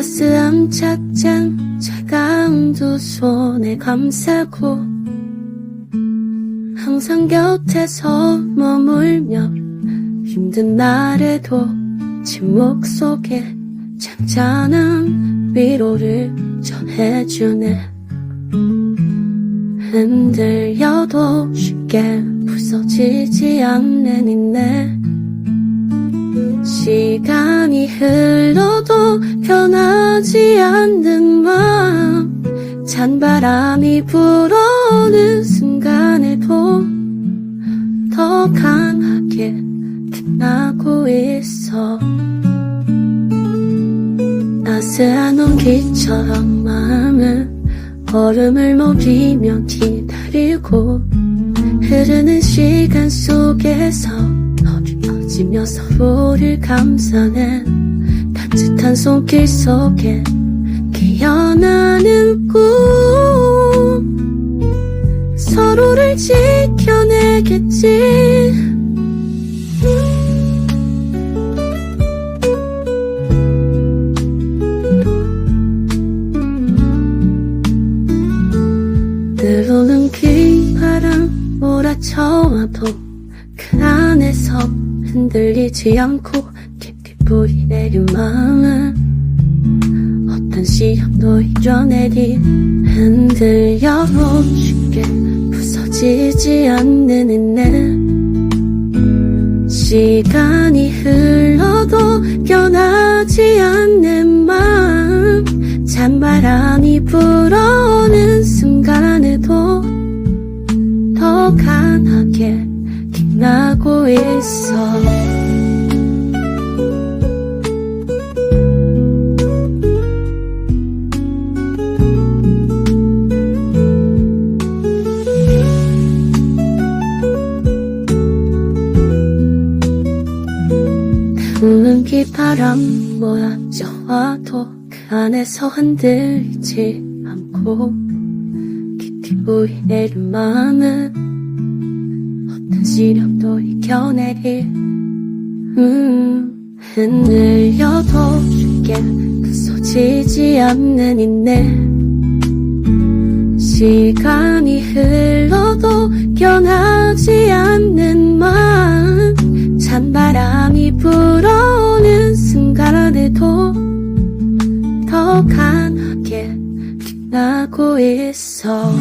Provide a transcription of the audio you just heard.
깜짝장 차가운 두 손에 감싸고 항상 곁에서 머물며 힘든 날에도 침묵 속에 잔잔한 위로를 전해주네. 흔들려도 쉽게 부서지지 않는 니네 시간이 흘러도 변하지 않는 마음. 찬 바람이 불어오는 순간에도 더 강하게 빛나고 있어. 따스한 온기처럼 마음은 얼음을 녹이며 기다리고 흐르는 시간 속에서 퍼지며 서로를 감싸는 따뜻한 손길 속에 깨어나는 꿈. 서로를 지켜내겠지. 때로는 긴 몰아쳐와도 그 안에서 흔들리지 않고 깊이 뿌리 내린 마음은 어떤 시험도 이겨내리 흔들려도 쉽게 부서지지 않는 인내 시간이 흘러도 변하지 않는 마음 찬바람이 불어오는 순간에도 더 강하게 빛나고 있어. 우는 비바람 몰아쳐와도 그 안에서 흔들리지 않고 깊이 내린 마음은 어떤 시련도 이겨내리 음, 흔들려도 쉽게 부서지지 않는 인내. 시간이 흘러도 변하지 않는 마음 찬바람이 불어오는 순간에도 더 강하게 빛나고 있어